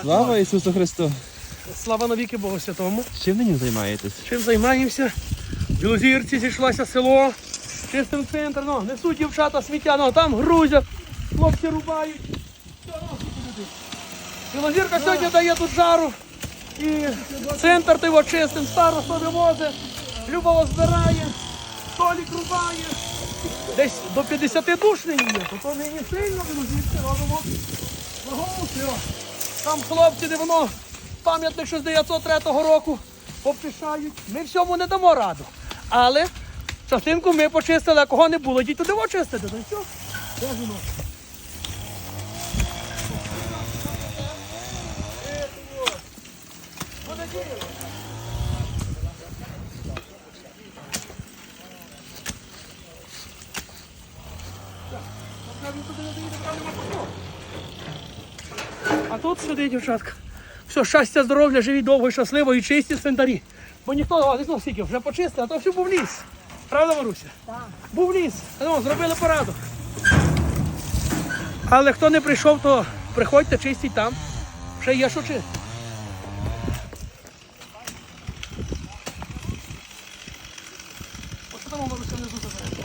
Слава Ісусу Христу! Слава навіки Богу Святому. Чим ви ним займаєтесь? Чим займаємося? В Білозірці зійшлося село, чистим центр, ну, несуть дівчата сміття, ну, там грузять, хлопці рубають. Ну. Білозірка сьогодні дає тут жару. І центр ти його чистим, староста вивозить, Любова збирає, Толік рубає. Десь до 50 душ не є, то то не є сильно білозірці робимо. Благоустрій. Там хлопці, де воно пам'ятник 1903 року попишають. Ми всьому не дамо раду. Але частинку ми почистили, а кого не було, йдіть туди очистити. Де воно? Так, туди не доїде, там нема. А тут сюди, дівчатка. Все, щастя, здоров'я, живіть довго щасливо і чисті цвинтарі. Бо ніхто на ну, вас не стільки вже почистив, а то все був ліс. Правда, Маруся? Так. Був ліс. Ну, зробили порадок. Але хто не прийшов, то приходьте, чистіть там. Ще є що чистити. Ось там Маруся внизу забере.